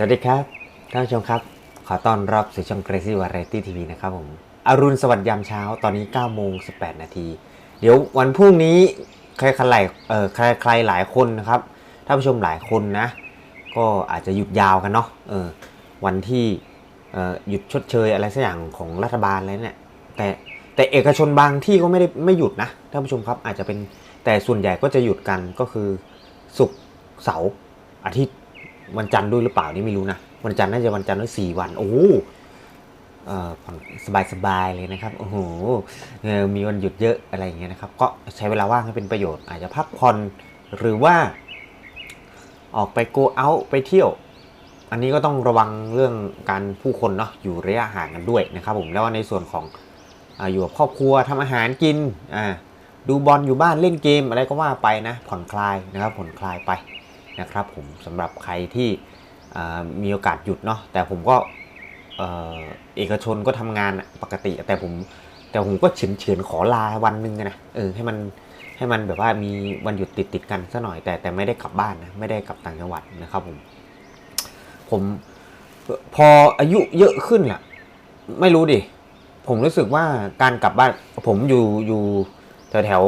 สวัสดีครับท่านผู้ชมครับ ขอต้อนรับสู่ช่อง Crazy Variety TV นะครับผมอรุณสวัสดิ์ยามเช้าตอนนี้9โมง18 นาที เดี๋ยววันพรุ่งนี้ใครใครหลายเออใครใครหลายคนนะครับท่านผู้ชมหลายคนนะ ก็อาจจะหยุดยาวกันเนาะเออวันที่เออหยุดชดเชยอะไรสักอย่างของรัฐบาลอะไรเนี่ยแต่แต่เอกชนบางที่ก็ไม่ได้ไม่หยุดนะท่านผู้ชมครับอาจจะเป็นแต่ส่วนใหญ่ก็จะหยุดกันก็คือศุกร์เสาร์อาทิตย์ วันจันทร์ด้วยหรือเปล่านี่ไม่รู้นะ วันจันทร์น่าจะวันจันทร์ด้วยสี่วัน โอ้โหเอ่อผ่อนสบายๆเลยนะครับ โอ้โหมีวันหยุดเยอะอะไรอย่างเงี้ยนะครับ ก็ใช้เวลาว่างให้เป็นประโยชน์ อาจจะพักผ่อนหรือว่า ออกไป go out ไปเที่ยว อันนี้ก็ต้องระวังเรื่องการผู้คนเนาะอยู่ระยะห่างกันด้วยนะครับ ผมแล้วในส่วนของออยู่กับครอบครัวทำอาหารกิน ดูบอลอยู่บ้านเล่นเกมอะไรก็ว่าไปนะ ผ่อนคลายนะครับผ่อนคลายไป นะครับผมสำหรับใครที่มีโอกาสหยุดเนาะแต่ผมก็เอกชนก็ทำงานปกติ แต่ผมแต่ผมก็เฉือนเฉือนขอลาวันหนึ่งนะเออให้มันให้มันแบบว่ามีวันหยุดติดติดกันซะหน่อย แต่แต่ไม่ได้กลับบ้านนะไม่ได้กลับต่างจังหวัดนะครับผมผมพออายุเยอะขึ้นล่ะไม่รู้ดิ ผมรู้สึกว่าการกลับบ้าน ผมอยู่อยู่แถวแถว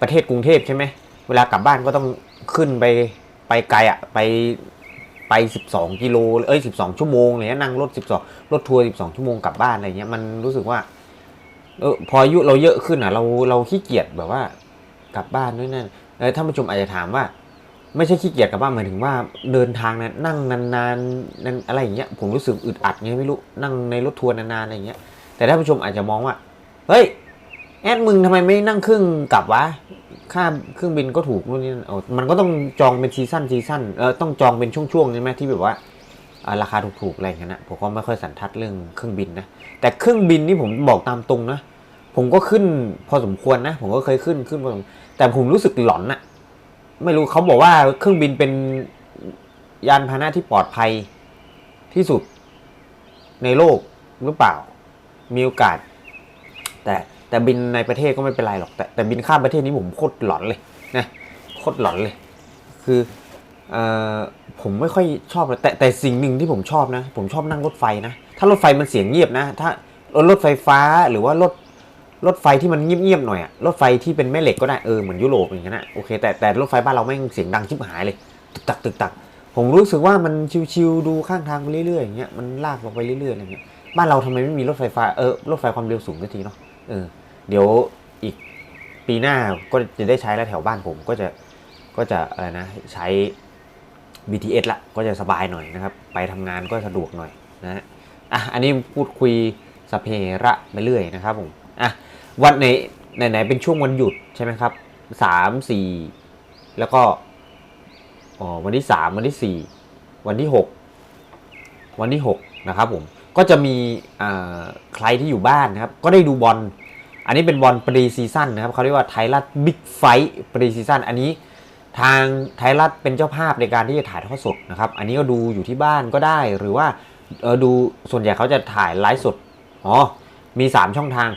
ประเทศกรุงเทพใช่ไหมเวลากลับบ้านก็ต้อง ขึ้นไปไปไกลอะไปไป 12 กิโลเอ้ย 12 ชั่วโมงอะไรเงี้ยนั่งรถ 12 รถทัวร์ 12 ชั่วโมงกลับบ้านอะไรเงี้ยมันรู้สึกว่าเออพออายุเราเยอะขึ้นอะ เราเราขี้เกียจแบบว่ากลับบ้านด้วยนั่นเออท่านผู้ชมอาจจะถามว่า ไม่ใช่ขี้เกียจกลับบ้านหมายถึงว่าเดินทางนะนั่งนานๆนั่นอะไรอย่างเงี้ยผมรู้สึกอึดอัดไงไม่รู้นั่งในรถทัวร์นานๆอะไรเงี้ยแต่ท่านผู้ชมอาจจะมองว่าเฮ้ย แอดมึงทำไมไม่นั่งเครื่องกลับวะค่าเครื่องบินก็ถูกนู่นนี่นั่นโอ้มันก็ต้องจองเป็นซีซั่นซีซั่นเออต้องจองเป็นช่วงๆใช่ไหมที่แบบว่าอ่าราคาถูกๆอะไรอย่างเงี้ยนะผมก็ไม่ค่อยสันทัดเรื่องเครื่องบินนะแต่เครื่องบินนี่ผมบอกตามตรงนะผมก็ขึ้นพอสมควรนะ ผมก็เคยขึ้นขึ้นพอสมแต่ผมรู้สึกหลอนนะไม่รู้เขาบอกว่าเครื่องบินเป็นยานพาหนะที่ปลอดภัยที่สุดในโลกหรือเปล่า มีโอกาส แต่ แต่บินในประเทศก็ไม่เป็นไรหรอก แต่แต่บินข้ามประเทศนี้ผมโคตรหลอนเลยนะโคตรหลอนเลย คือเอ่อผมไม่ค่อยชอบแต่แต่สิ่งหนึ่งที่ผมชอบนะ ผมชอบนั่งรถไฟนะ ถ้ารถไฟมันเสียงเงียบนะ ถ้ารถไฟฟ้าหรือว่ารถรถไฟที่มันเงียบๆหน่อยอะรถไฟที่เป็นแม่เหล็กก็ได้เออเหมือนยุโรปอย่างนั้นนะโอเคแต่แต่รถไฟบ้านเราแม่เสียงดังชิบหายเลยตึกตักตึกตัก ผมรู้สึกว่ามันชิวๆดูข้างทางไปเรื่อยๆอย่างเงี้ยมันลากลงไปเรื่อยๆอะไรเงี้ยบ้านเราทำไมไม่มีรถไฟฟ้าเออรถไฟความเร็วสูงสักทีเนาะเออ เดี๋ยวอีกปีหน้าก็จะได้ใช้แล้วแถวบ้านผมก็จะก็จะอะไรนะใช้ BTS ละก็จะสบายหน่อยนะครับ ไปทำงานก็สะดวกหน่อยนะฮะอะอันนี้พูดคุยสเพระไปเรื่อยนะครับผมอะวันไหนไหนไหนเป็นช่วงวันหยุดใช่ไหมครับสามสี่แล้วก็อ๋อวันที่สามวันที่สี่วันที่หกวันที่หกนะครับผมก็จะมีอ่าใครที่อยู่บ้านนะครับ ก็ได้ดูบอล อันนี้เป็นบอลปรีซีซั่นนะครับเขาเรียกว่าไทยรัฐบิ๊กไฟท์ปรีซีซั่นอันนี้ทางไทยรัฐเป็นเจ้าภาพในการที่จะถ่ายทอดสดนะครับอันนี้ก็ดูอยู่ที่บ้านก็ได้หรือว่าเออดูส่วนใหญ่เขาจะถ่ายไลฟ์สดอ๋อมี 3 ช่องทาง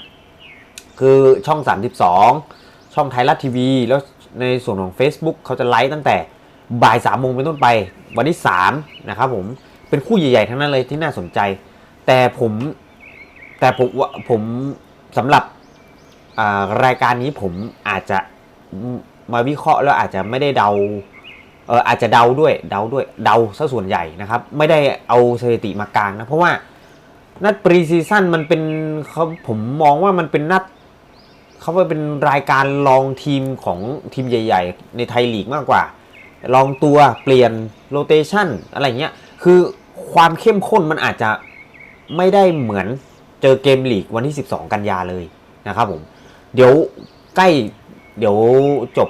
คือช่อง 32 ช่องไทยรัฐทีวี แล้วในส่วนของ Facebook เขาจะไลฟ์ตั้งแต่บ่ายสามโมงเป็นต้นไป วันที่3นะครับผมเป็นคู่ใหญ่ๆทั้งนั้นเลยที่น่าสนใจ แต่ผมแต่ผมผมสำหรับ รายการนี้ผมอาจจะมาวิเคราะห์แล้วอาจจะไม่ได้เดาเอออาจจะเดาด้วยเดาด้วยเดาซะส่วนใหญ่นะครับ ไม่ได้เอาสถิติมากลางนะ เพราะว่านัดปรีซีซั่นมันเป็นเขาผมมองว่ามันเป็นนัดเขาว่าเป็นรายการลองทีมของทีมใหญ่ ๆ ในไทยลีกมากกว่า ลองตัวเปลี่ยนโรเตชันอะไรเงี้ยคือความเข้มข้นมันอาจจะไม่ได้เหมือนเจอเกมลีกวันที่ 12 กันยาเลยนะครับผม เดี๋ยวใกล้เดี๋ยวจบ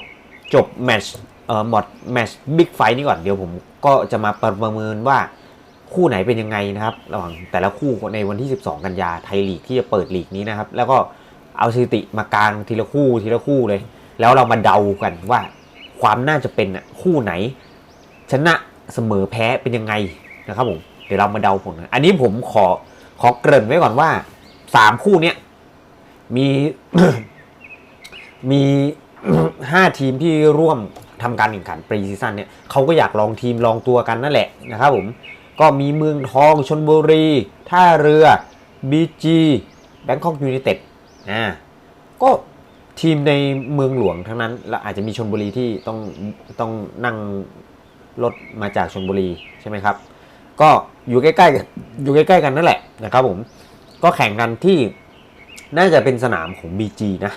จบแมชเอ่อหมดแมชบิ๊กไฟนี้ก่อนเดี๋ยวผมก็จะมาประเมินว่าคู่ไหนเป็นยังไงนะครับ ระหว่างแต่ละคู่ในวันที่ 12 กันยาไทยลีกที่จะเปิดลีกนี้นะครับ แล้วก็เอาสถิติมากลางทีละคู่ทีละคู่เลย แล้วเรามาเดากันว่าความน่าจะเป็นน่ะคู่ไหน ชนะเสมอแพ้เป็นยังไงนะครับผมเดี๋ยวเรามาเดาผลกันอันนี้ผมขอขอเกริ่นไว้ก่อนว่าสามคู่เนี้ยมี มีห้าทีมที่ร่วมทำการแข่งขันปรีซีซั่นเนี่ยเขาก็อยากลองทีมลองตัวกันนั่นแหละนะครับผมก็มีเมืองทองชนบุรี ท่าเรือบีจีแบงคอกยูไนเต็ดอ่าก็ทีมในเมืองหลวงทั้งนั้นแล้วอาจจะมีชนบุรีที่ต้องต้องนั่งรถมาจากชนบุรีใช่ไหมครับ ก็อยู่ใกล้ๆกันอยู่ใกล้ๆกันนั่นแหละนะครับผมก็แข่งกันที่น่าจะเป็นสนามของ BG นะ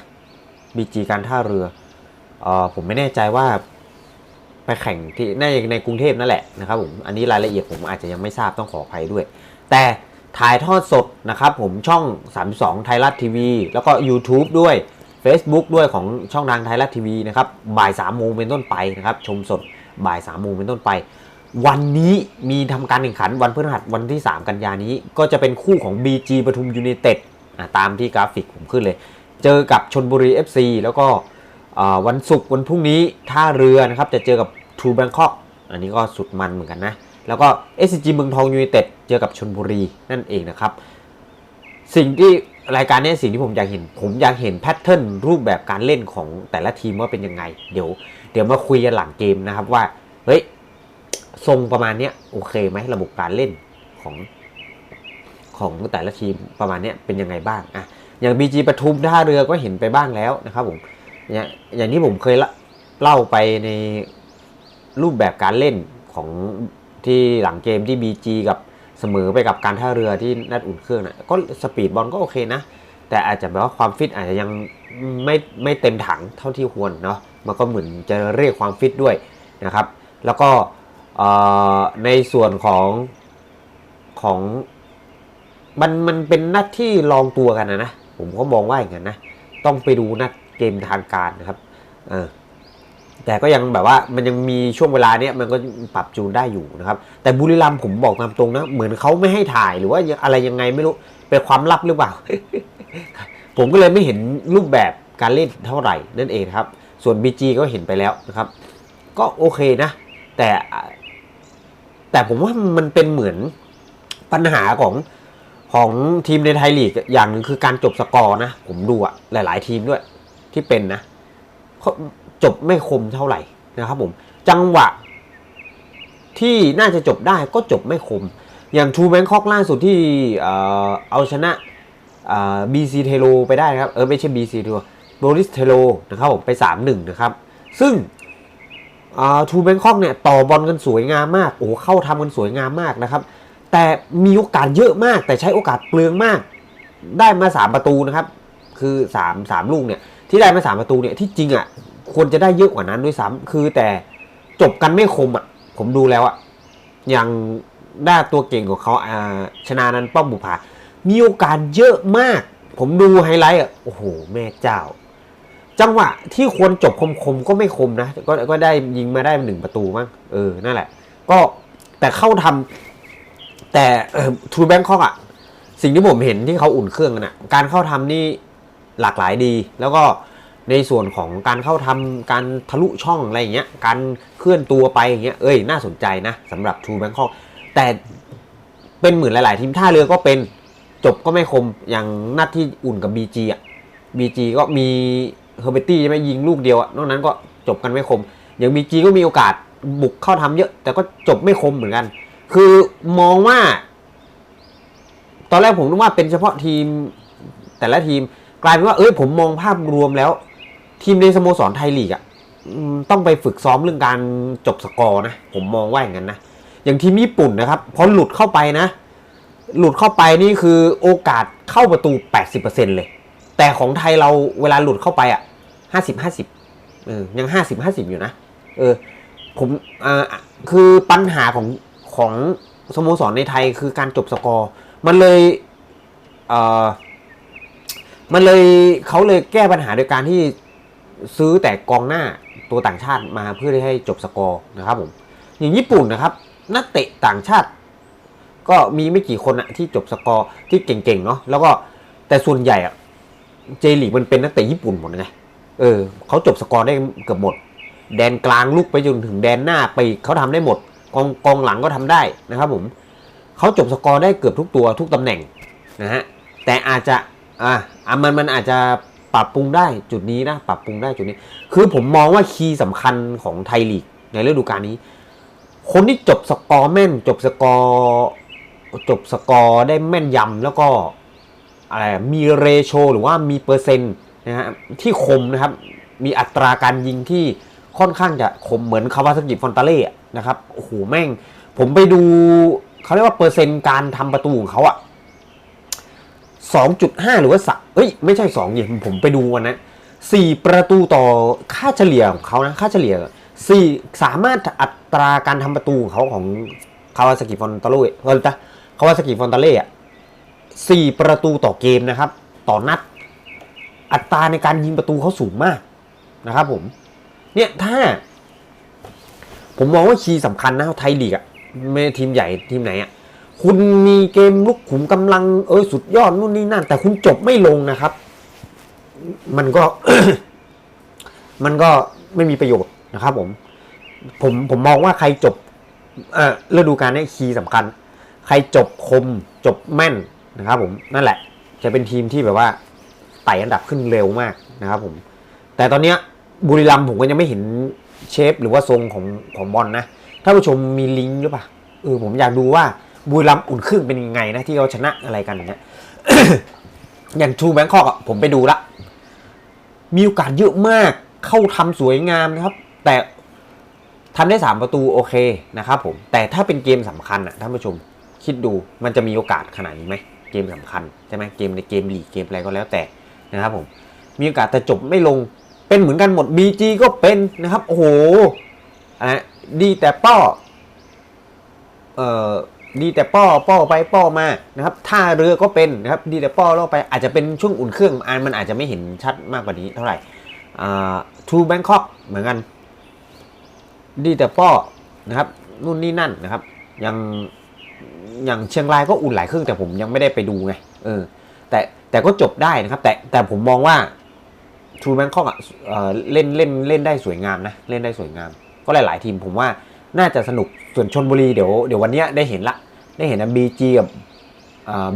BG การท่าเรือเออผมไม่แน่ใจว่าไปแข่งที่ในในกรุงเทพนั่นแหละนะครับผมอันนี้รายละเอียดผมอาจจะยังไม่ทราบต้องขออภัยด้วย แต่ถ่ายทอดสดนะครับผมช่อง 32 ไทยรัฐทีวี แล้วก็ YouTube ด้วย Facebook ด้วยของช่องทางไทยรัฐทีวีนะครับบ่าย3โมงเป็นต้นไปนะครับชมสดบ่าย3โมงเป็นต้นไป วันนี้มีทำการแข่งขันวันพฤหัสวันที่ 3 กันยานี้ ก็จะเป็นคู่ของ BG ปทุมยูไนเต็ดตามที่กราฟิกผมขึ้นเลย เจอกับชนบุรี FC แล้วก็วันศุกร์วันพรุ่งนี้ท่าเรือนะครับจะเจอกับทูแบงคอกอันนี้ก็สุดมันเหมือนกันนะ แล้วก็ SCG เมืองทองยูไนเต็ดเจอกับชนบุรีนั่นเองนะครับ สิ่งที่รายการนี้สิ่งที่ผมอยากเห็น ผมอยากเห็นแพทเทิร์นรูปแบบการเล่นของแต่ละทีมว่าเป็นยังไง เดี๋ยว เดี๋ยวมาคุยกันหลังเกมนะครับว่าเฮ้ยทรงประมาณนี้โอเคไหมระบบการเล่นของของแต่ละทีมประมาณนี้เป็นยังไงบ้างอะ อย่างบีจีปทุมท่าเรือก็เห็นไปบ้างแล้วนะครับผมอย่างอย่างที่ผมเคยเล่าไปในรูปแบบการเล่นของที่หลังเกมที่ BG กับเสมอไปกับการท่าเรือที่นัดอุ่นเครื่องนะก็สปีดบอลก็โอเคนะ แต่อาจจะแบบว่าความฟิตอาจจะยังไม่ไม่เต็มถังเท่าที่ควรเนาะมันก็เหมือนจะเรียกความฟิตด้วยนะครับ แล้วก็ในส่วนของของมันมันเป็นหนัดที่ลองตัวกันนะนะ ผมก็มองว่าอย่างนั้นนะ ต้องไปดูนัดเกมทางการนะครับแต่ก็ยังแบบว่ามันยังมีช่วงเวลาเนี้ยมันก็ปรับจูนได้อยู่นะครับ แต่บุรีรัมผมบอกตามตรงนะ เหมือนเขาไม่ให้ถ่ายหรือว่าอะไรยังไงไม่รู้เป็นความลับหรือเปล่า ผมก็เลยไม่เห็นรูปแบบการเล่นเท่าไหร่นั่นเองครับ ส่วน BG ก็เห็นไปแล้วนะครับ ก็โอเคนะ แต่แต่ผมว่ามันเป็นเหมือนปัญหาของ ของทีมในไทยลีกอย่างหนึ่งคือการจบสกอร์นะ ผมดูอะหลาย ๆ ทีมด้วย ที่เป็นนะจบไม่คมเท่าไหร่นะครับผมจังหวะ ที่น่าจะจบได้ก็จบไม่คม อย่างทูแบงคอกล่าสุดที่เอาชนะบีซีเทโลไปได้นะครับ เออไม่ใช่บีซีเทโลโบริสเทโลนะครับผมไป 3-1 นะครับ ซึ่งทูแบงคอกเนี่ย ต่อบอลกันสวยงามมาก โอ้เข้าทำกันสวยงามมากนะครับ แต่มีโอกาสเยอะมาก แต่ใช้โอกาสเปลืองมาก ได้มา3ประตูนะครับ คือ3 3ลูกเนี่ย ที่ได้มา3ประตูเนี่ยที่จริงอะควรจะได้เยอะกว่านั้นด้วยซ้ำคือแต่จบกันไม่คมอะ ผมดูแล้วอะอย่างด้าตัวเก่งของเขาอ่าชนะนันป้อมบุภามีโอกาสเยอะมาก ผมดูไฮไลท์อะโอ้โห แม่เจ้า จังหวะที่ควรจบคมๆก็ไม่คมนะ ก็ก็ได้ยิงมาได้หนึ่งประตูมั้งเออนั่นแหละ ก็แต่เข้าทำ แต่ทรูแบงคอกอะ สิ่งที่ผมเห็นที่เขาอุ่นเครื่องกันอะ การเข้าทำนี่หลากหลายดี แล้วก็ในส่วนของการเข้าทำการทะลุช่องอะไรอย่างเงี้ย การเคลื่อนตัวไปอย่างเงี้ย เอ้ย น่าสนใจนะสำหรับทรูแบงคอกแต่เป็นเหมือนหลาย ๆ ทีมท่าเรือก็เป็นจบก็ไม่คมอย่างนัดที่อุ่นกับ BG อะ BG ก็มีเฮอร์เบตี้ใช่ไหมยิงลูกเดียวอะ นอกนั้นก็จบกันไม่คม อย่าง BG ก็มีโอกาสบุกเข้าทำเยอะ แต่ก็จบไม่คมเหมือนกัน คือมองว่า ตอนแรกผมนึกว่าเป็นเฉพาะทีมแต่ละทีม กลายเป็นว่าเอ้ยผมมองภาพรวมแล้ว ทีมในสโมสรไทยลีกอะต้องไปฝึกซ้อมเรื่องการจบสกอร์นะ ผมมองว่าอย่างนั้นนะ อย่างทีมญี่ปุ่นนะครับพอหลุดเข้าไปนะ หลุดเข้าไปนี่คือโอกาสเข้าประตู 80%เลย แต่ของไทยเราเวลาหลุดเข้าไปอะ50 50เออยัง 50 50 อยู่นะ เออผมอ่าคือปัญหาของ ของสโมสรในไทยคือการจบสกอร์ มันเลยเอ่อมันเลยเขาเลยแก้ปัญหาโดยการที่ซื้อแต่กองหน้าตัวต่างชาติมาเพื่อที่ให้จบสกอร์นะครับผมอย่างญี่ปุ่นนะครับ นักเตะต่างชาติ ก็มีไม่กี่คนอะที่จบสกอร์ที่เก่งๆเนาะแล้วก็แต่ส่วนใหญ่อะเจลีกมันเป็นนักเตะญี่ปุ่นหมดไงเออเขาจบสกอร์ได้เกือบหมด แดนกลางลุกไปจนถึงแดนหน้าไปเขาทำได้หมด กองกองหลังก็ทำได้นะครับผมเขาจบสกอร์ได้เกือบทุกตัวทุกตำแหน่งนะฮะแต่อาจจะอะอะมันมันอาจจะปปรับปรุงได้จุดนี้นะปรับปรุงได้จุดนี้ คือผมมองว่าคีย์สำคัญของไทยลีกในฤดูกาลนี้ คนที่จบสกอร์แม่น จบสกอร์จบสกอร์ได้แม่นยำแล้วก็อะไรมีเรโชหรือว่ามีเปอร์เซ็นต์นะฮะที่คมนะครับ มีอัตราการยิงที่ ค่อนข้างจะคมเหมือนคาวาซากิฟอนตาเล่นะครับโอ้โหแม่ง ผมไปดูเขาเรียกว่าเปอร์เซ็นต์การทำประตูของเขาอะ2.5 หรือว่าสักเอ้ยไม่ใช่2เนี่ยผมไปดูวันนั้นสี่ประตูต่อค่าเฉลี่ยของเขานะค่าเฉลี่ยสี่สามารถอัตราการทำประตูของเขาของคาวาซากิฟอนตาเล่เออจ้ะคาวาซากิฟอนตาเล่อะสี่ประตูต่อเกมนะครับ ต่อนัด อัตราในการยิงประตูเขาสูงมากนะครับผม เนี่ยถ้า ผมมองว่าคีย์สำคัญนะไทยลีกอะไม่ทีมใหญ่ทีมไหนอะคุณมีเกมลุกขุมกำลังเออสุดยอดนู่นนี่นั่น แต่คุณจบไม่ลงนะครับ มันก็ มันก็ไม่มีประโยชน์นะครับ ผม ผมผมมองว่าใครจบเออฤดูกาลนี้คีย์สำคัญ ใครจบคมจบแม่นนะครับผมนั่นแหละ จะเป็นทีมที่แบบว่าไต่อันดับขึ้นเร็วมากนะครับผม แต่ตอนเนี้ย บุรีรัมย์ผมก็ยังไม่เห็นเชฟหรือว่าทรงของของบอลนะถ้าผู้ชมมีลิงก์หรือเปล่าเออผมอยากดูว่าบุรีรัมย์อุ่นเครื่องเป็นยังไงนะที่เขาชนะอะไรกันอย่างเงี้ยอย่างทูแบงคอกอะผมไปดูละมีโอกาสเยอะมากเข้าทำสวยงามนะครับ แต่ทำได้สามประตูโอเคนะครับผมแต่ถ้าเป็นเกมสำคัญอะท่านผู้ชมคิดดูมันจะมีโอกาสขนาดนี้ไหมเกมสำคัญใช่ไหมเกมในเกมลีกเกมอะไรก็แล้วแต่นะครับผมมีโอกาสแต่จบไม่ลง เป็นเหมือนกันหมด BG ก็เป็นนะครับ โอ้โหอะดีแต่ป้อเอ่อดีแต่ป้อป้อไปป้อมานะครับท่าเรือก็เป็นนะครับ ดีแต่ป้อล่อไปอาจจะเป็นช่วงอุ่นเครื่องอันมันอาจจะไม่เห็นชัดมากกว่านี้เท่าไหร่ทูแบงคอกเหมือนกัน ดีแต่ป้อนะครับนู่นนี่นั่นนะครับ ยังอย่างเชียงรายก็อุ่นหลายเครื่องแต่ผมยังไม่ได้ไปดูไงเออแต่แต่ก็จบได้นะครับ แต่แต่ผมมองว่า ทูแบงคอกอะเล่นเล่นเล่นได้สวยงามนะ เล่นได้สวยงาม ก็หลาย ๆ ทีมผมว่าน่าจะสนุกส่วนชนบุรีเดี๋ยวเดี๋ยววันเนี้ยได้เห็นละ ได้เห็นนะบีจีกับ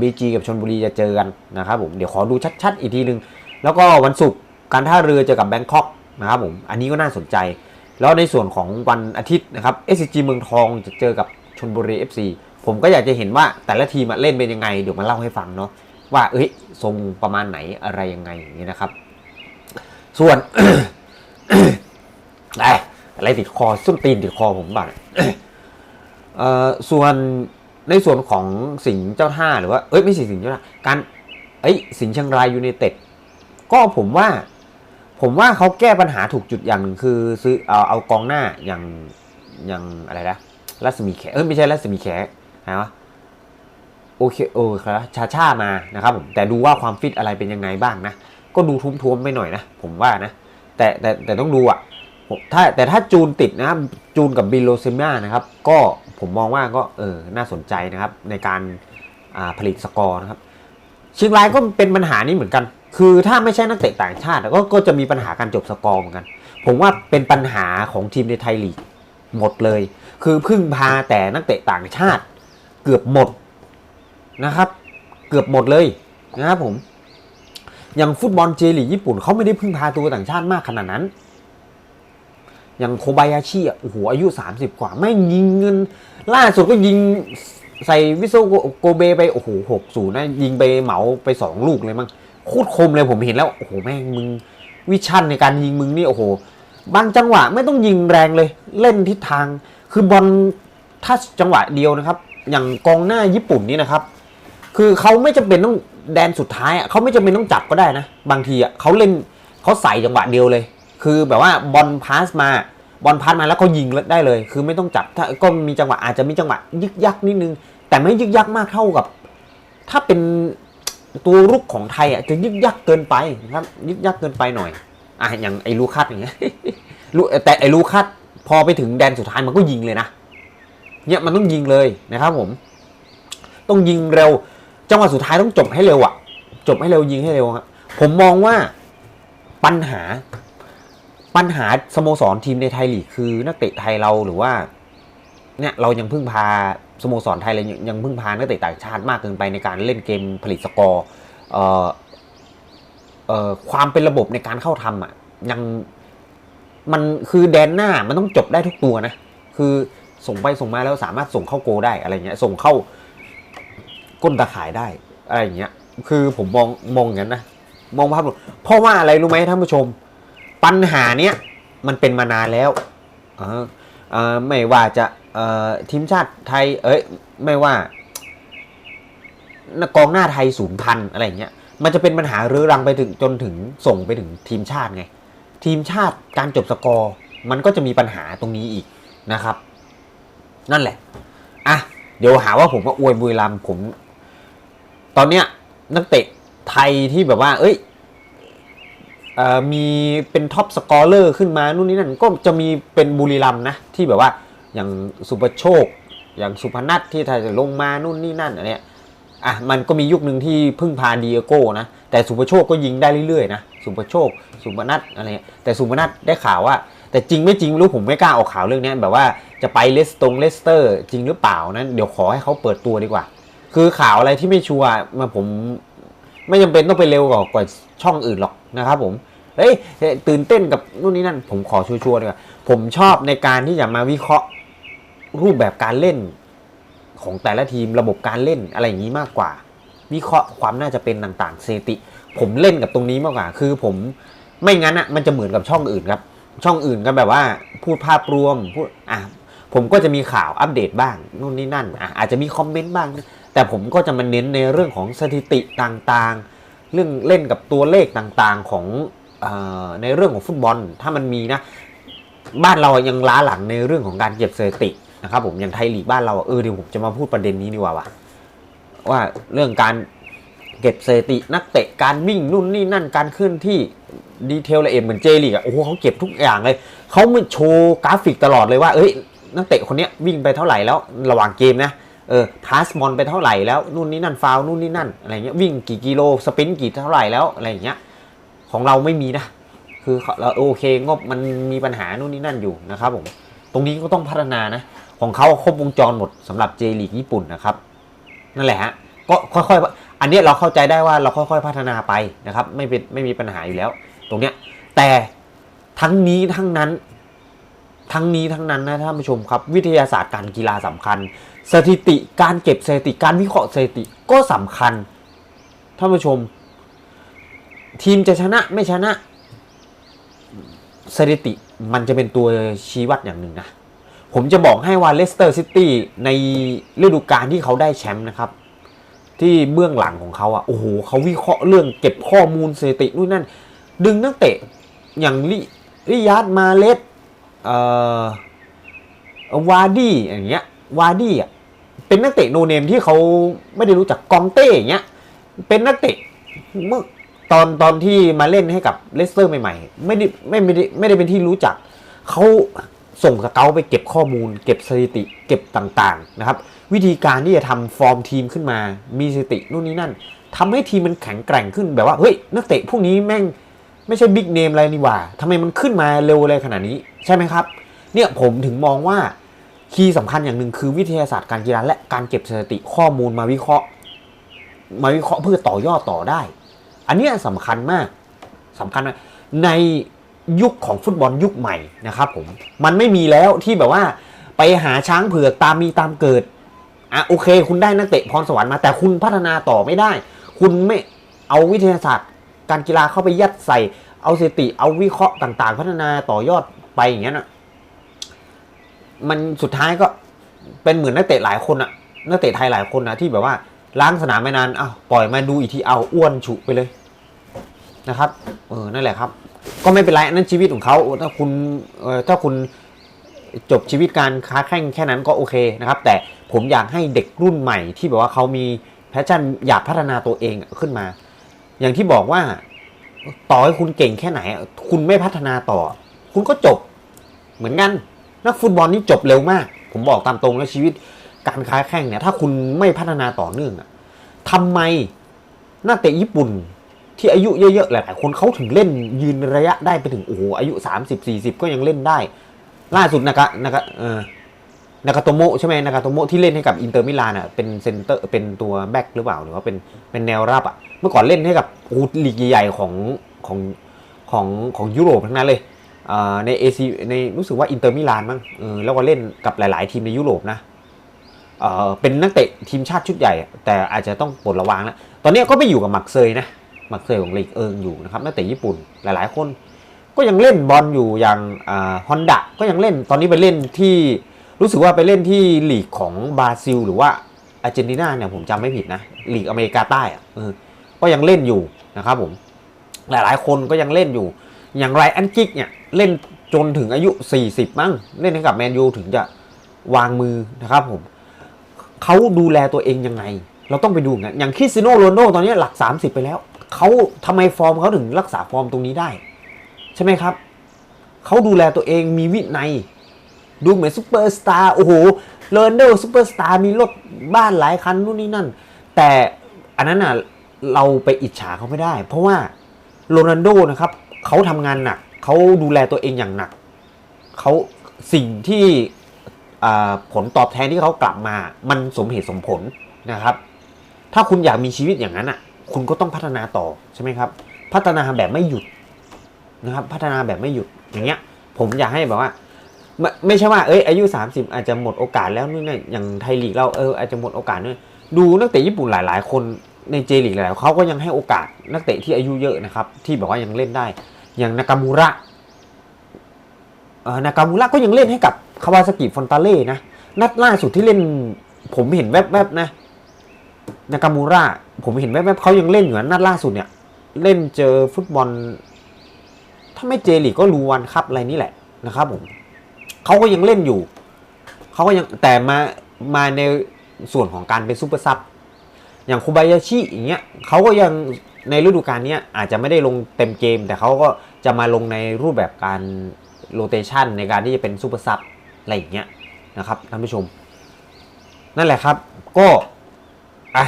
บีจีกับชนบุรีจะเจอกันนะครับผมเดี๋ยวขอดูชัด ๆ อีกทีนึง แล้วก็วันศุกร์การท่าเรือเจอกับแบงคอกนะครับผมอันนี้ก็น่าสนใจ แล้วในส่วนของวันอาทิตย์นะครับ SCG เมืองทองจะเจอกับชนบุรี FC ผมก็อยากจะเห็นว่าแต่ละทีมเล่นเป็นยังไงเดี๋ยวมาเล่าให้ฟังเนาะว่าเอ้ยทรงประมาณไหนอะไรยังไงอย่างนี้นะครับ ส่วนอะไรติดคอส้นตีนติดคอผมบ้างเอ่อส่วนในส่วนของสิงห์เจ้าท่าหรือว่าเอ้ยไม่ใช่สิงห์เจ้าท่าการเอ้ยสิงห์เชียงรายยูไนเต็ดก็ผมว่า ผมว่าเขาแก้ปัญหาถูกจุดอย่างหนึ่งคือ ซื้อเอาเอากองหน้าอย่างอย่างอะไรนะรัศมีแขเอ้ยไม่ใช่รัศมีแขนะวะโอเคโอ้ครับชาชามานะครับผมแต่ดูว่าความฟิตอะไรเป็นยังไงบ้างนะ ก็ดูทุ้มๆไปหน่อยนะ ผมว่านะ แต่แต่แต่ต้องดูอะถ้าแต่ถ้าจูนติดนะครับ จูนกับบิลโลเซมานะครับ ก็ผมมองว่าก็เออน่าสนใจนะครับ ในการาผลิตสกอร์นะครับเชียงรายก็เป็นปัญหานี้เหมือนกัน คือถ้าไม่ใช่นักเตะต่างชาติก็ก็จะมีปัญหาการจบสกอร์เหมือนกัน ผมว่าเป็นปัญหาของทีมในไทยลีกหมดเลย คือพึ่งพาแต่นักเตะต่างชาติ เกือบหมดนะครับ เกือบหมดเลยนะครับผม อย่างฟุตบอลเจลีญี่ปุ่นเขาไม่ได้พึ่งพาตัวต่างชาติมากขนาดนั้น อย่างโคบายาชิอะโอ้โหอายุ 30 กว่าไม่ยิงเงิน ล่าสุดก็ยิงใส่วิโซโกเบไปโอ้โหหกศูนย์นะยิงไปเหมาไปสองลูกเลยมั้งโคตรคมเลยผมเห็นแล้วโอ้โหแม่งมึงวิชั่นในการยิงมึงนี่โอ้โหบางจังหวะไม่ต้องยิงแรงเลย เล่นทิศทาง คือบอลถ้าจังหวะเดียวนะครับ อย่างกองหน้าญี่ปุ่นนี่นะครับ คือเขาไม่จำเป็นต้อง แดนสุดท้ายอะเขาไม่จำเป็นต้องจับก็ได้นะ บางทีอะเขาเล่นเขาใส่จังหวะเดียวเลย คือแบบว่าบอลพาสมาบอลพาสมาแล้วเขายิงได้เลย คือไม่ต้องจับถ้าก็มีจังหวะอาจจะมีจังหวะยึกยักนิดนึง แต่ไม่ยึกยักมากเท่ากับ ถ้าเป็นตัวรุกของไทยอะจะยึกยักเกินไปนะครับยึกยักเกินไปหน่อยอะอย่างไอ้ลูคัสอย่างเงี้ยลูแต่ไอ้ลูคัสพอไปถึงแดนสุดท้ายมันก็ยิงเลยนะเนี่ยมันต้องยิงเลยนะครับผม ต้องยิงเร็ว จังหวะสุดท้ายต้องจบให้เร็วอะจบให้เร็วยิงให้เร็วครับผมมองว่าปัญหาปัญหาสโมสรทีมในไทยลีกคือ นักเตะไทยเราหรือว่า เนี่ยเรายังพึ่งพาสโมสรไทยเลยยังพึ่งพานักเตะต่างชาติมากเกินไปในการเล่นเกมผลิตสกอร์ความเป็นระบบในการเข้าทำอะยังมันคือแดนหน้ามันต้องจบได้ทุกตัวนะ คือส่งไปส่งมาแล้วสามารถส่งเข้าโกได้อะไรเงี้ยส่งเข้า ก้นตาข่ายได้อะไรอย่างเงี้ย คือผมมองมองอย่างนั้นนะมองภาพรวมเพราะว่าอะไรรู้ไหมท่านผู้ชม ปัญหาเนี้ยมันเป็นมานานแล้วเออเออไม่ว่าจะเอ่อทีมชาติไทย เอ้ยไม่ว่ากองหน้าไทยศูนย์พันอะไรอย่างเงี้ยมันจะเป็นปัญหาเรื้อรังไปถึงจนถึงส่งไปถึงทีมชาติไง ทีมชาติการจบสกอร์มันก็จะมีปัญหาตรงนี้อีกนะครับ นั่นแหละอะเดี๋ยวหาว่าผมว่าอวยบุรีรัมผม ตอนเนี้ยนักเตะไทยที่แบบว่า เอ้ยอมีเป็นท็อปสกอร์เลอร์ขึ้นมานู่นนี่นั่นก็จะมีเป็นบุรีรัมนะที่แบบว่าอย่างสุปโชค อย่างสุพนัทที่ไทยจะลงมานู่นนี่นั่นอันเนี้ยอะมันก็มียุคหนึ่งที่พึ่งพาดีเอโก้นะแต่สุภโชคก็ยิงได้เรื่อยๆนะสุภโชค สุพนัทอะไรเงี้ยแต่สุพนัทได้ข่าวว่า แต่จริงไม่จริงรู้ผมไม่กล้าออกข่าวเรื่องนี้แบบว่าจะไปเลสตรงเลสเตอร์ จริงหรือเปล่านั้นเดี๋ยวขอให้เขาเปิดตัวดีกว่า คือข่าวอะไรที่ไม่ชัวร์มาผมไม่จำเป็นต้องไปเร็วกว่ากว่าช่องอื่นหรอกนะครับผมเฮ้ยตื่นเต้นกับนู่นนี่นั่น ผมขอชัวร์ๆดีกว่าผมชอบในการที่จะมาวิเคราะห์รูปแบบการเล่นของแต่ละทีมระบบการเล่นอะไรอย่างนี้มากกว่า วิเคราะห์ความน่าจะเป็นต่างๆสถิติ ผมเล่นกับตรงนี้มากกว่า คือผมไม่งั้นอะมันจะเหมือนกับช่องอื่นครับ ช่องอื่นก็แบบว่าพูดภาพรวมพูดอะผมก็จะมีข่าวอัปเดตบ้างนู่นนี่นั่นอะอาจจะมีคอมเมนต์บ้าง แต่ผมก็จะมาเน้นในเรื่องของสถิติต่างๆ เรื่องเล่นกับตัวเลขต่างๆของอในเรื่องของฟุตบอลถ้ามันมีนะ บ้านเรายังล้าหลังในเรื่องของการเก็บสถิตินะครับผมอย่างไทยลีกบ้านเราเออเดี๋ยวผมจะมาพูดประเด็นนี้ดีกว่าว่ะว่าเรื่องการเก็บสถิตินักเตะการวิ่งนู่นนี่นั่นการเคลื่อนที่ดีเทลละเอียดเหมือนเจลีกอะโอ้โหเขาเก็บทุกอย่างเลยเขามาโชว์กราฟิกตลอดเลยว่า เอ้ยนักเตะคนนี้วิ่งไปเท่าไหร่แล้วระหว่างเกมนะ เออพาสมอนไปเท่าไหร่แล้วนู่นนี่นั่นฟาวนู่นนี่นั่นอะไรเงี้ยวิ่งกี่กิโลสปินกี่เท่าไหร่แล้วอะไรเงี้ยของเราไม่มีนะ คือเราโอเคงบมันมีปัญหานู่นนี่นั่นอยู่นะครับผมตรงนี้ก็ต้องพัฒนานะ ของเขาครบวงจรหมดสำหรับเจลีกญี่ปุ่นนะครับ นั่นแหละฮะก็ค่อยๆ อันนี้เราเข้าใจได้ว่าเราค่อยๆพัฒนาไปนะครับ ไม่เป็นไม่มีปัญหาอยู่แล้ว ตรงเนี้ยแต่ทั้งนี้ทั้งนั้น ทั้งนี้ทั้งนั้นนะท่านผู้ชมครับ วิทยาศาสตร์การกีฬาสำคัญ สถิติการเก็บสถิติการวิเคราะห์สถิติก็สำคัญท่านผู้ชม ทีมจะชนะไม่ชนะสถิติมันจะเป็นตัวชี้วัดอย่างหนึ่งนะ ผมจะบอกให้ว่าเลสเตอร์ซิตี้ในฤดูกาลที่เขาได้แชมป์นะครับ ที่เบื้องหลังของเขาอะโอ้โหเขาวิเคราะห์เรื่องเก็บข้อมูลสถิตินู่นนั่น ดึงนักเตะอย่างลิริยาดมาเลสเอ่อวาร์ดี้อย่างเงี้ยวาร์ดี้อะ เป็นนักเตะโนเนมที่เขาไม่ได้รู้จักกองเต้อย่างเงี้ย เป็นนักเตะเมื่อตอนตอนที่มาเล่นให้กับเลสเตอร์ใหม่ๆ ไม่ได้ไม่ไม่ได้ไม่ได้เป็นที่รู้จัก เขาส่งสเกลไปเก็บข้อมูล เก็บสถิติ เก็บต่างๆนะครับ วิธีการที่จะทำฟอร์มทีมขึ้นมา มีสถิตินู่นนี่นั่นทำให้ทีมมันแข็งแกร่งขึ้นแบบว่าเฮ้ยนักเตะพวกนี้แม่งไม่ใช่บิ๊กเนมอะไรนี่หว่าทำไมมันขึ้นมาเร็วอะไรขนาดนี้ ใช่ไหมครับ เนี่ยผมถึงมองว่า คีย์สำคัญอย่างหนึ่งคือวิทยาศาสตร์การกีฬาและการเก็บสถิติข้อมูลมาวิเคราะห์ มาวิเคราะห์เพื่อต่อยอดต่อได้ อันนี้สำคัญมากสำคัญมากในยุคของฟุตบอลยุคใหม่นะครับผมมันไม่มีแล้วที่แบบว่าไปหาช้างเผือกตามมีตามเกิดอะโอเค คุณได้นักเตะพรสวรรค์มา แต่คุณพัฒนาต่อไม่ได้ คุณไม่เอาวิทยาศาสตร์ การกีฬาเข้าไปยัดใส่ เอาสถิติเอาวิเคราะห์ต่าง ๆ พัฒนาต่อยอดไปอย่างเงี้ยนะ มันสุดท้ายก็เป็นเหมือนนักเตะหลายคนอะนักเตะไทยหลายคนนะที่แบบว่าล้างสนามไม่นานอ้าวปล่อยมาดูอีกทีเอาอ้วนฉุไปเลยนะครับเออนั่นแหละครับ ก็ไม่เป็นไรนั้นชีวิตของเขาถ้าคุณเออถ้าคุณจบชีวิตการค้าแข่งแค่นั้นก็โอเคนะครับ แต่ผมอยากให้เด็กรุ่นใหม่ที่แบบว่าเขามีแพชชั่นอยากพัฒนาตัวเองขึ้นมา อย่างที่บอกว่าต่อให้คุณเก่งแค่ไหน คุณไม่พัฒนาต่อ คุณก็จบเหมือนกัน นักฟุตบอลนี่จบเร็วมาก ผมบอกตามตรงแล้วชีวิตการค้าแข่งเนี่ย ถ้าคุณไม่พัฒนาต่อเนื่องอะทำไมนักเตะญี่ปุ่นที่อายุเยอะๆหลายๆคนเขาถึงเล่นยืนระยะได้ไปถึงโอ้โหอายุ 30 40 ก็ยังเล่นได้ ล่าสุดนะครับนะครับเออนากาโตโมะใช่ไหมนากาโตโมะที่เล่นให้กับอินเตอร์มิลานอะเป็นเซนเตอร์เป็นตัวแบ็คหรือเปล่าหรือว่าเป็นเป็นแนวรับอะเมื่อก่อนเล่นให้กับอ้โหลีกใหญ่ๆของของของของยุโรปทั้งนั้นเลย ในเอซีในรู้สึกว่าอินเตอร์มิลานมั้งแล้วก็เล่นกับหลาย ๆ ทีมในยุโรปนะเเป็นนักเตะทีมชาติชุดใหญ่ แต่อาจจะต้องปลดระวางแล้วตอนนี้ก็ไปอยู่กับหมักเซยนะหมักเซยของลีกเอิงอยู่นะครับนักเตะญี่ปุ่นหลาย ๆ คน ก็ยังเล่นบอลอยู่อย่างฮอนดะก็ยังเล่นตอนนี้ไปเล่นที่รู้สึกว่าไปเล่นที่ลีกของบราซิล หรือว่าอาร์เจนตินาเนี่ยผมจำไม่ผิดนะลีกอเมริกาใต้อะก็ยังเล่นอยู่นะครับผมหลายๆ คนก็ยังเล่นอยู่อย่างไรอันกิกเนี่ย เล่นจนถึงอายุ 40 มั้งเล่นให้กับแมนยูถึงจะวางมือนะครับผมเขาดูแลตัวเองยังไง เราต้องไปดูกันอย่างคริสติโนโรนโดตอนนี้หลัก 30 ไปแล้วเขาทำไมฟอร์มเขาถึงรักษาฟอร์มตรงนี้ได้ ใช่ไหมครับเขาดูแลตัวเองมีวินัย ดูเหมือนซูเปอร์สตาร์โอ้โหเลนเดอร์ซูเปอร์สตาร์มีรถบ้านหลายคันนู่นนี่นั่น แต่อันนั้นน่ะเราไปอิจฉาเขาไม่ได้ เพราะว่าโรนัลโดนะครับเขาทำงานหนัก เขาดูแลตัวเองอย่างหนักเขาสิ่งที่ผลตอบแทนที่เขากลับมา มันสมเหตุสมผลนะครับ ถ้าคุณอยากมีชีวิตอย่างนั้นอะ คุณก็ต้องพัฒนาต่อใช่ไหมครับ พัฒนาแบบไม่หยุดนะครับ พัฒนาแบบไม่หยุดอย่างเงี้ย ผมอยากให้แบบว่าไม่ไม่ใช่ว่าเอ้ยอายุ 30 อาจจะหมดโอกาสแล้วนู่นนี่อย่างไทยลีกเราเอออาจจะหมดโอกาสนู่นดูนักเตะญี่ปุ่นหลาย ๆ คนในเจลีกหลายเขาก็ยังให้โอกาสนักเตะที่อายุเยอะนะครับ ที่แบบว่ายังเล่นได้ อย่างนากามูระนากามูระก็ยังเล่นให้กับคาวาซากิฟอนตาเล่นะนัดล่าสุดที่เล่น ผมเห็นแวบๆนะนากามูระผมเห็นแวบๆเขายังเล่นอยู่นะนัดล่าสุดเนี่ย เล่นเจอฟุตบอล ถ้าไม่เจลีกก็รูวันครับอะไรนี่แหละนะครับผมเขาก็ยังเล่นอยู่เขาก็ยังแต่มามาในส่วนของการเป็นซูเปอร์ซับอย่างคูบายาชิอย่างเงี้ยเขาก็ยัง ในฤดูกาลนี้อาจจะไม่ได้ลงเต็มเกม แต่เขาก็จะมาลงในรูปแบบการโรเตชันในการที่จะเป็นซูเปอร์ซับอะไรอย่างเงี้ยนะครับท่านผู้ชม นั่นแหละครับก็อะ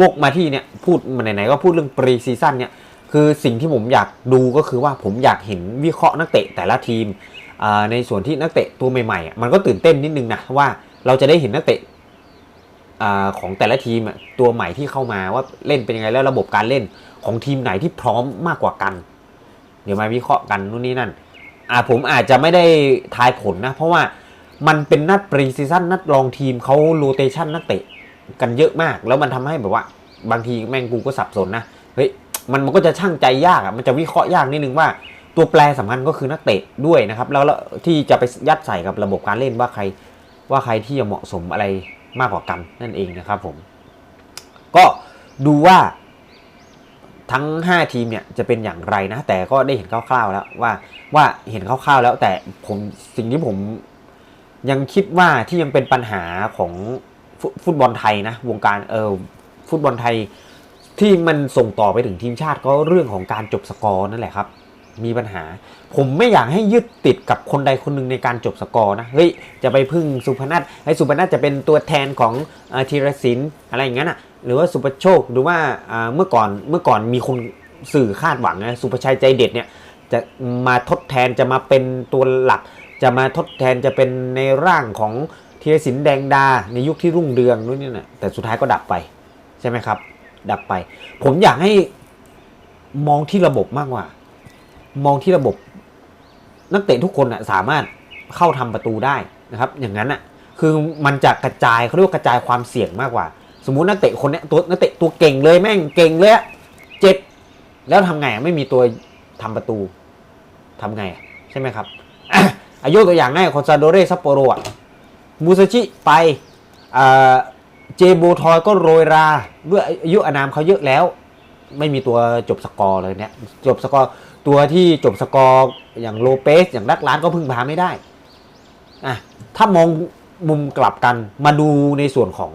วกมาที่เนี่ยพูดมาไหนๆก็พูดเรื่องปรีซีซั่นเนี่ยคือสิ่งที่ผมอยากดูก็คือว่าผมอยากเห็นวิเคราะห์นักเตะแต่ละทีมอ่าในส่วนที่นักเตะตัวใหม่ๆ มันก็ตื่นเต้นนิดนึงนะว่าเราจะได้เห็นนักเตะ อของแต่ละทีมตัวใหม่ที่เข้ามาว่าเล่นเป็นยังไงแล้วระบบการเล่นของทีมไหนที่พร้อมมากกว่ากัน เดี๋ยวมาวิเคราะห์กันนู่นนี่นั่นอ่าผมอาจจะไม่ได้ทายผลนะ เพราะว่ามันเป็นนัดปรีซีซั่นนัดรองทีมเขาโรเตชันนักเตะกันเยอะมาก แล้วมันทำให้แบบว่า บางทีแม่งกูก็สับสนนะเฮ้ยมันมันก็จะช่างใจยากอะมันจะวิเคราะห์ยากนิดนึงว่าตัวแปรสำคัญก็คือนักเตะด้วยนะครับ แล้วแล้วที่จะไปยัดใส่กับระบบการเล่นว่าใครว่าใครที่จะเหมาะสมอะไร มากกว่ากันนั่นเองนะครับผม ก็ดูว่าทั้ง 5 ทีมเนี่ยจะเป็นอย่างไรนะ แต่ก็ได้เห็นคร่าวๆแล้วว่าว่าเห็นคร่าวๆแล้วแต่ผมสิ่งที่ผมยังคิดว่าที่ยังเป็นปัญหาของฟุฟุตบอลไทยนะวงการเออฟุตบอลไทยที่มันส่งต่อไปถึงทีมชาติก็เรื่องของการจบสกอร์นั่นแหละครับ มีปัญหา ผมไม่อยากให้ยึดติดกับคนใดคนหนึ่งในการจบสกอร์นะเฮ้ยจะไปพึ่งสุพนัทให้สุพนัทจะเป็นตัวแทนของอธีรศิลป์อะไรอย่างนั้นอะหรือว่าสุปโชคหรือว่าเมื่อก่อนเมื่อก่อนมีคนสื่อคาดหวังนะสุประชัยใจเด็ดเนี่ยจะมาทดแทนจะมาเป็นตัวหลัก จะมาทดแทนจะเป็นในร่างของธีรศิลป์แดงดา ในยุคที่รุ่งเรืองนู่นนี่นะแต่สุดท้ายก็ดับไปใช่ไหมครับ ดับไป ผมอยากให้มองที่ระบบมากกว่า มองที่ระบบ นักเตะทุกคนอะสามารถเข้าทำประตูได้นะครับ อย่างนั้นอะคือมันจะกระจายเขาเรียกว่ากระจายความเสี่ยงมากกว่า สมมุตินักเตะคนนี้ตัวนักเตะตัวเก่งเลยแม่งเก่งเลยอะเจ็บแล้วทำไงไม่มีตัวทำประตูทำไงใช่ไหมครับอายุตัวอย่างง่ายคอนซาโดเรซัปโปโรอะมูซาชิไปเจโบทอยก็โรยราด้วยอายุอานามเขาเยอะแล้ว ไม่มีตัวจบสกอร์เลยเนี่ยจบสกอร์ ตัวที่จบสกอร์อย่างโลเปสอย่างดักล้านก็พึ่งพาไม่ได้อะถ้ามองมุมกลับกันมาดูในส่วนของ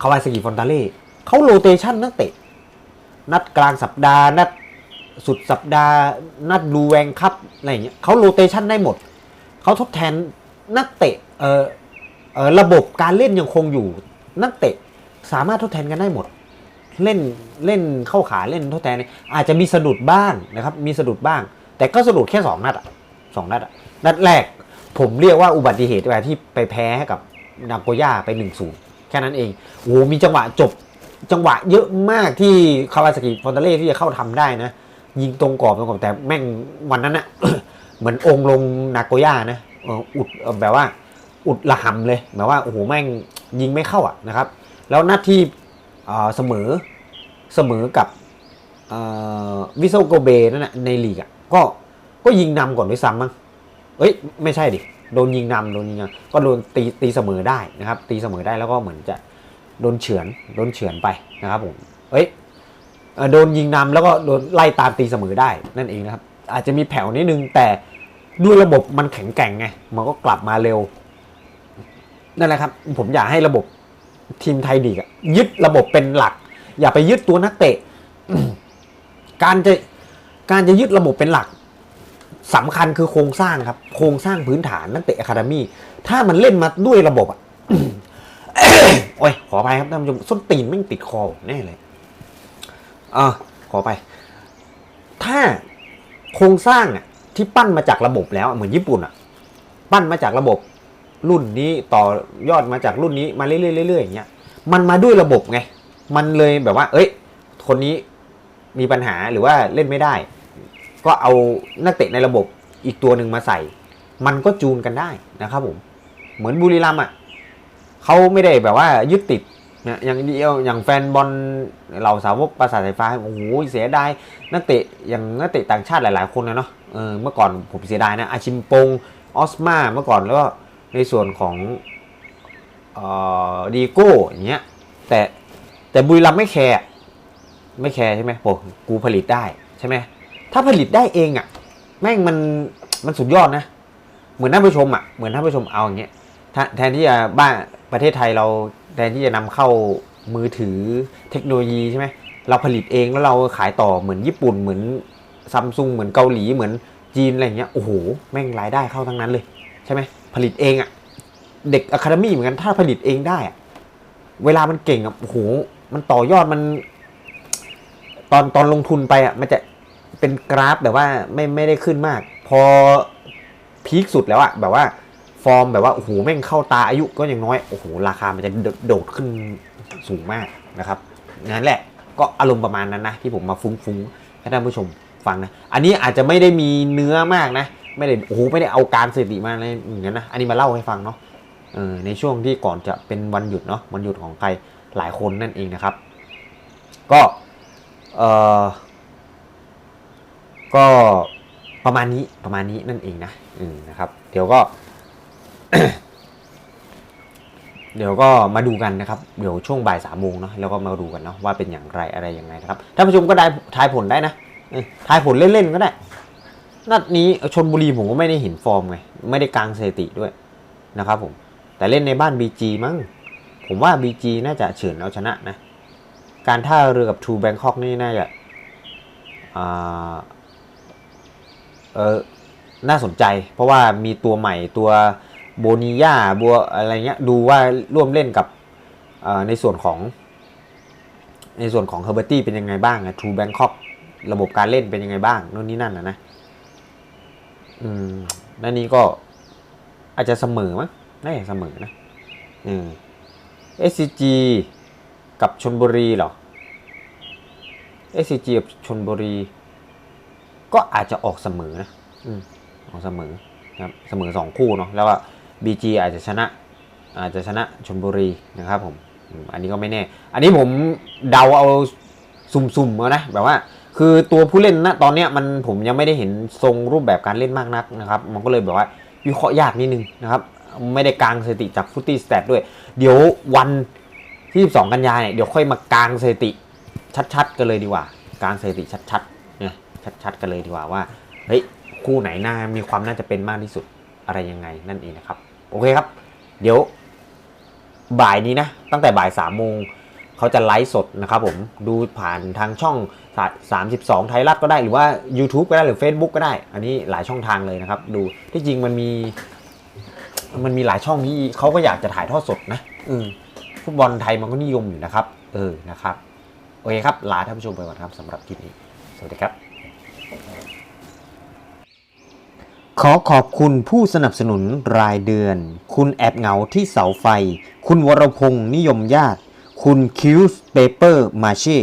คาวาซากิฟอนตาเล่เขาโรเตชันนักเตะ นัดกลางสัปดาห์ นัดสุดสัปดาห์ นัดดูแวงคัพอะไรอย่างเงี้ยเขาโรเตชันได้หมด เขาทดแทนนักเตะเอ่อระบบการเล่นยังคงอยู่ นักเตะสามารถทดแทนกันได้หมด เล่นเล่นเข้าขาเล่นทดแทนเนี่ยอาจจะมีสะดุดบ้างนะครับ มีสะดุดบ้าง แต่ก็สะดุดแค่สองนัดอะสองนัดอะนัดแรกผมเรียกว่าอุบัติเหตุแบบที่ไปแพ้ให้กับนาโกย่าไป1นศูนย์แค่นั้นเองโอ้โหมีจังหวะจบจังหวะเยอะมากที่คาวาซากิฟอนเตเล่ที่จะเข้าทำได้นะ ยิงตรงกรอบตรงกรอบแต่แม่งวันนั้นอะเหมือนองลงนาโกย่านะอุดแบบว่า อุดระหำเลยแบบว่าโอ้โหแม่งยิงไม่เข้าอะนะครับ แล้วนัดที่ เสมอเสมอกับวิโซโกเบนั่นนะในลีกอะก็ก็ยิงนำก่อนด้วยซ้ำมั้งเอ้ยไม่ใช่ดิ โดนยิงนำโดนยิงนำก็โดนตีตีเสมอได้นะครับ ตีเสมอได้แล้วก็เหมือนจะโดนเฉือนโดนเฉือนไปนะครับผมเอ้ยโดนยิงนำแล้วก็โดนไล่ตามตีเสมอได้นั่นเองนะครับ อาจจะมีแผ่วนิดนึงแต่ด้วยระบบมันแข็งแกร่งไงมันก็กลับมาเร็วนั่นแหละครับ ผมอยากให้ระบบ ทีมไทยลีกอะยึดระบบเป็นหลัก อย่าไปยึดตัวนักเตะ การจะการจะยึดระบบเป็นหลักสำคัญคือโครงสร้างครับ โครงสร้างพื้นฐานนักเตะอะคาเดมี่ถ้ามันเล่นมาด้วยระบบอะโอ้ยขอไปครับท่านผู้ชมส้นตีนไม่ติดคอแน่เลยอ่าขอไป ถ้าโครงสร้างอะที่ปั้นมาจากระบบแล้วเหมือนญี่ปุ่นอะปั้นมาจากระบบ รุ่นนี้ต่อยอดมาจากรุ่นนี้มาเรื่อยๆเรื่อยๆอย่างเงี้ยมันมาด้วยระบบไง มันเลยแบบว่า เอ้ย คนนี้มีปัญหาหรือว่าเล่นไม่ได้ ก็เอานักเตะในระบบอีกตัวหนึ่งมาใส่ มันก็จูนกันได้นะครับผม เหมือนบุรีรัมย์อะเขาไม่ได้แบบว่ายึดติดนะอย่างเดียวอย่างแฟนบอลเหล่าสาวกประสาทไฟฟ้าโอ้โหเสียดายนักเตะอย่างนักเตะต่างชาติหลาย ๆ คนนะเนาะเออเมื่อก่อนผมเสียดายนะอาชิมปงออสมาเมื่อก่อนแล้วก็ ในส่วนของดีโก้อย่างเงี้ยแต่แต่บุรีรัมย์ไม่แคร์ไม่แคร์ใช่ไหมโอ้กูผลิตได้ใช่ไหมถ้าผลิตได้เองอะแม่งมันมันสุดยอดนะ เหมือนท่านผู้ชมอะเหมือนท่านผู้ชมเอาอย่างเงี้ยแทนที่จะบ้านประเทศไทยเราแทนที่จะนำเข้ามือถือเทคโนโลยีใช่ไหมเราผลิตเองแล้วเราขายต่อเหมือนญี่ปุ่นเหมือนซัมซุงเหมือนเกาหลีเหมือนจีนอะไรอย่างเงี้ยโอ้โหแม่งรายได้เข้าทั้งนั้นเลยใช่ไหม ผลิตเองอะ่ะ เด็กอะคาเดมี่เหมือนกันถ้าผลิตเองได้อะเวลามันเก่งอะ่ะโอ้โหมันต่อยอดมัน ตอนตอนลงทุนไปอะ่ะมันจะเป็นกราฟแบบว่าไม่ไม่ได้ขึ้นมาก พอพีคสุดแล้วอะ่ะแบบว่าฟอร์มแบบว่าโอ้โหแม่งเข้าตาอายุก็ยังน้อยโอ้โหราคามันจะโดดขึ้นสูงมากนะครับนั่นแหละก็อารมณ์ประมาณนั้นนะที่ผมมาฟุ้งๆให้ท่านผู้ชมฟังนะ อันนี้อาจจะไม่ได้มีเนื้อมากนะ ไม่ได้โอ้โหไม่ได้เอาการสถิติมาอะไรอย่างนั้นนะอันนี้มาเล่าให้ฟังเนาะเออในช่วงที่ก่อนจะเป็นวันหยุดเนาะวันหยุดของใครหลายคนนั่นเองนะครับ ก็เออก็ประมาณนี้ประมาณนี้นั่นเองนะอืมนะครับ เดี๋ยวก็ เดี๋ยวก็มาดูกันนะครับ เดี๋ยวช่วงบ่ายสามโมงเนาะแล้วก็มาดูกันเนาะว่าเป็นอย่างไรอะไรยังไงนะครับท่านผู้ชมก็ได้ทายผลได้นะทายผลเล่นๆก็ได้ นัดนี้ชนบุรีผมก็ไม่ได้เห็นฟอร์มไง ไม่ได้กลางสถิติด้วยนะครับผม แต่เล่นในบ้าน BG มั้ง ผมว่า BG น่าจะเฉือนเอาชนะนะ การท่าเรือกับทูแบงคอกนี่น่าจะอ่าเออน่าสนใจ เพราะว่ามีตัวใหม่ตัวโบนียาบัวอะไรเงี้ยดูว่าร่วมเล่นกับในส่วนของ ในส่วนของเฮอร์เบอร์ตี้เป็นยังไงบ้างอะทูแบงคอกระบบการเล่นเป็นยังไงบ้างนู่นนี่นั่นนะนะ อืมนั่นนี้ก็อาจจะเสมอมั้งน่าจะเสมอนะอืม SCG กับชนบุรีเหรอ SCG กับชนบุรี ก็อาจจะออกเสมอนะอืมออกเสมอนะครับเสมอสองคู่เนาะแล้วก็ BG อาจจะชนะ อาจจะชนะชนบุรีนะครับผมอันนี้ก็ไม่แน่ อันนี้ผมเดาเอาสุ่มๆเอานะแบบว่า คือตัวผู้เล่นนะตอนเนี้ยมันผมยังไม่ได้เห็นทรงรูปแบบการเล่นมากนักนะครับมันก็เลยแบบว่าวิเคราะห์ยากนิดนึงนะครับไม่ได้กลางสถิติจากฟุตตี้สแตทด้วย เดี๋ยววันที่12กันยาเนี่ยเดี๋ยวค่อยมากลางสถิติชัดๆกันเลยดีกว่ากลางสถิติชัดๆเนี่ยชัดๆกันเลยดีกว่าว่าเฮ้ยคู่ไหนน่ามีความน่าจะเป็นมากที่สุดอะไรยังไงนั่นเองนะครับ โอเคครับ เดี๋ยวบ่ายนี้นะ ตั้งแต่บ่ายสามโมง เขาจะไลฟ์สดนะครับผมดูผ่านทางช่อง 32 ไทยรัฐก็ได้หรือว่า YouTube ก็ได้หรือ Facebook ก็ได้ อันนี้หลายช่องทางเลยนะครับ ดูที่จริงมันมี มันมีหลายช่องที่เขาก็อยากจะถ่ายทอดสดนะเออฟุตบอลไทยมันก็นิยมอยู่นะครับ เออนะครับโอเคครับลาท่านผู้ชมไปก่อนครับสำหรับคลิปนี้ สวัสดีครับ ขอขอบคุณผู้สนับสนุนรายเดือน คุณแอบเหงาที่เสาไฟ คุณวรพงศ์นิยมญาติ คุณคิวส์เปเปอร์มาเช่